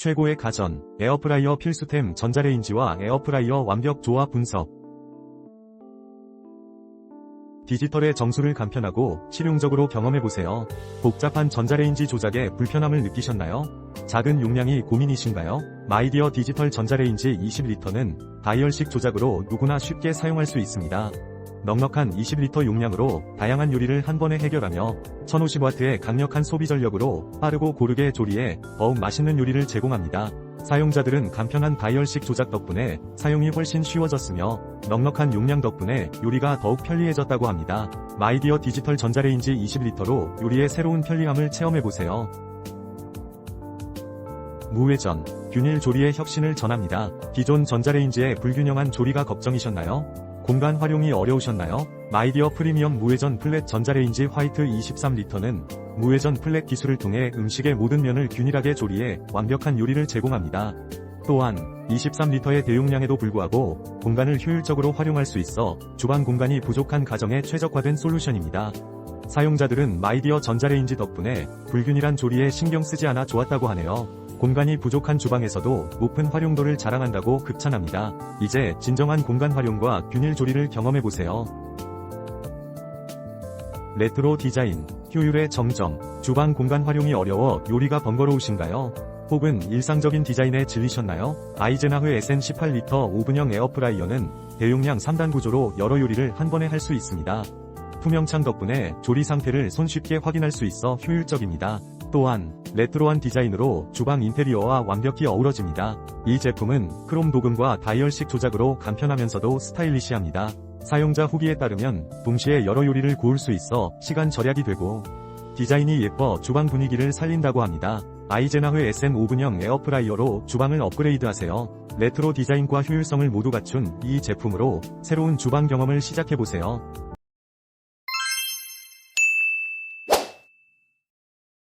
최고의 가전, 에어프라이어 필수템 전자레인지와 에어프라이어 완벽 조화 분석. 디지털의 정수를 간편하고 실용적으로 경험해보세요. 복잡한 전자레인지 조작에 불편함을 느끼셨나요? 작은 용량이 고민이신가요? 마이디어 디지털 전자레인지 20리터는 다이얼식 조작으로 누구나 쉽게 사용할 수 있습니다. 넉넉한 20리터 용량으로 다양한 요리를 한 번에 해결하며 1050W의 강력한 소비 전력으로 빠르고 고르게 조리해 더욱 맛있는 요리를 제공합니다. 사용자들은 간편한 다이얼식 조작 덕분에 사용이 훨씬 쉬워졌으며 넉넉한 용량 덕분에 요리가 더욱 편리해졌다고 합니다. 마이디어 디지털 전자레인지 20리터로 요리의 새로운 편리함을 체험해보세요. 무회전, 균일 조리의 혁신을 전합니다. 기존 전자레인지의 불균형한 조리가 걱정이셨나요? 공간 활용이 어려우셨나요? 마이디어 프리미엄 무회전 플랫 전자레인지 화이트 23리터는 무회전 플랫 기술을 통해 음식의 모든 면을 균일하게 조리해 완벽한 요리를 제공합니다. 또한 23리터의 대용량에도 불구하고 공간을 효율적으로 활용할 수 있어 주방 공간이 부족한 가정에 최적화된 솔루션입니다. 사용자들은 마이디어 전자레인지 덕분에 불균일한 조리에 신경 쓰지 않아 좋았다고 하네요. 공간이 부족한 주방에서도 높은 활용도를 자랑한다고 극찬합니다. 이제 진정한 공간 활용과 균일 조리를 경험해보세요. 레트로 디자인, 효율의 정정, 주방 공간 활용이 어려워 요리가 번거로우신가요? 혹은 일상적인 디자인에 질리셨나요? 아이젠하흐 SN18 리터 오븐형 에어프라이어는 대용량 3단 구조로 여러 요리를 한 번에 할 수 있습니다. 투명창 덕분에 조리 상태를 손쉽게 확인할 수 있어 효율적입니다. 또한 레트로한 디자인으로 주방 인테리어와 완벽히 어우러집니다. 이 제품은 크롬 도금과 다이얼식 조작으로 간편하면서도 스타일리시합니다. 사용자 후기에 따르면 동시에 여러 요리를 구울 수 있어 시간 절약이 되고 디자인이 예뻐 주방 분위기를 살린다고 합니다. 아이젠하흐 SM 오븐형 에어프라이어로 주방을 업그레이드하세요. 레트로 디자인과 효율성을 모두 갖춘 이 제품으로 새로운 주방 경험을 시작해보세요.